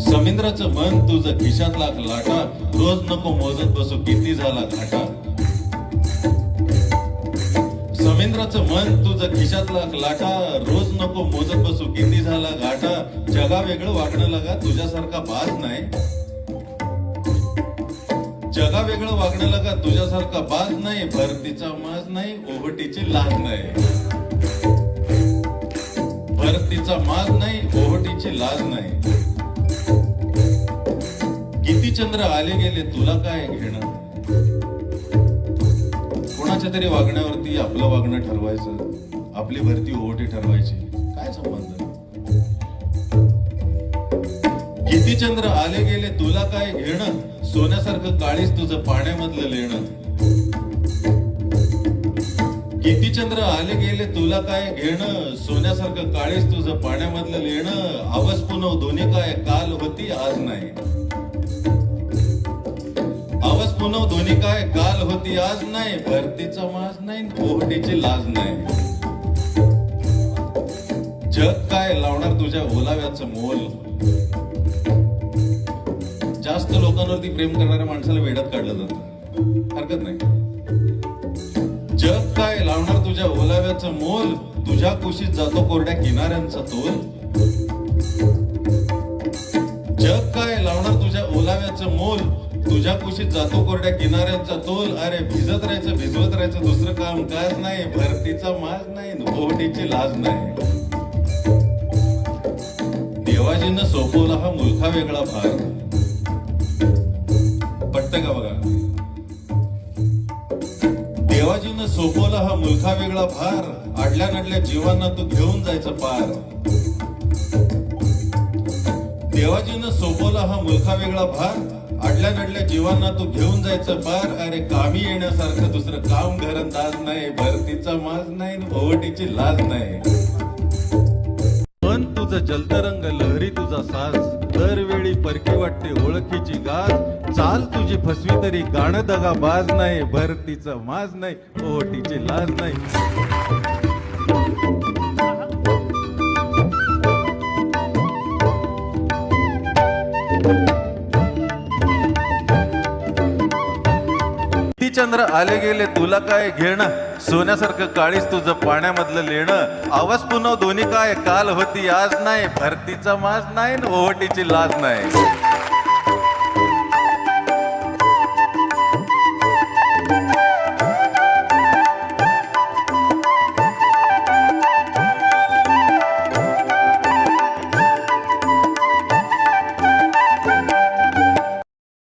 समिंद्राचं मन तुझ खिशात लाख लाटा रोज नको मोजत बसू किती झाला घाटा? समिंद्राचं मन तुझ खिशात लाख लाटा रोज नको मोजत बसू किती झाला घाटा? जगा वेगळं वागणं लागा तुझ्यासारखा बाज नाही. जगा वेगळं वागणं लागा तुझ्यासारखा बाज नाही भरतीचा माज नाही ओहटीची लाज नाही. भरतीचा माज नाही ओहटीची लाज नाही. चंद्र आले गेले तुला काय घेणं? कोणाच्या तरी वागण्यावरती आपलं वागणं ठरवायचं आपली भरती ओहटी ठरवायची काय संबंध? किती चंद्र आले गेले तुला काय घेणं? सोन्यासारखं काळीच तुझं पाण्यामधलं लेणं. किती चंद्र आले गेले तुला काय घेणं? सोन्यासारखं काळीच तुझं पाण्यामधलं लेणं. आवाज पुनव दोन्ही काय काल होती आज नाही. पुनव दोन्ही काय? गाल होती आज नाही. भरतीचा माज नाही ओहटीची लाज नाही. जग काय लावणार तुझ्या ओलाव्याचं मोल? जास्त लोकांवरती प्रेम करणाऱ्या माणसाला वेड्यात काढलं जात. हरकत नाही. जग काय लावणार तुझ्या ओलाव्याचं मोल? तुझ्या कुशीत जातो कोरड्या किनाऱ्यांचा तोल. जग काय लावणार तुझ्या ओलाव्याचं मोल? तुझ्या कुशीत जातो कोरड्या किनाऱ्यांचा तोल. अरे भिजत राहायचं भिजवत राहायचं दुसरं काम काज नाही. भरतीचा माज नाही भोवटीची लाज नाही. देवाजीनं सोपवला हा मुलखा वेगळा भाग पटत का बघा? देवाजीनं सोपवला हा मुलखा वेगळा भार. आडल्या नडल्या जीवांना तू घेऊन जायचं पार. देवाजीनं सोपवला हा मुलखा वेगळा भार. अडल्या नडल्या जीवांना तू घेऊन जायचं पार अरे कामी येण्यासारखं दुसरं काम घरंदाज नाही. भरतीचा माज नाही भोवटीची लाज नाही. पण तुझं जलतरंग लहरी तुझा साज. दरवेळी परकी वाटते ओळखीची गाज. चाल तुझी फसवी तरी गाणं दगा बाज नाही. भरतीचं माज नाही. ओटीची लाज नाही. चंद्र आले गेले तुला काय घेणं? सोन्यासारखं काळीस तुझं पाण्यामधलं लेणं. आवाज पुन्हा दोन्ही काय? काल होती आज नाही. भरतीचा माज नाही ओहटीची लाज नाही.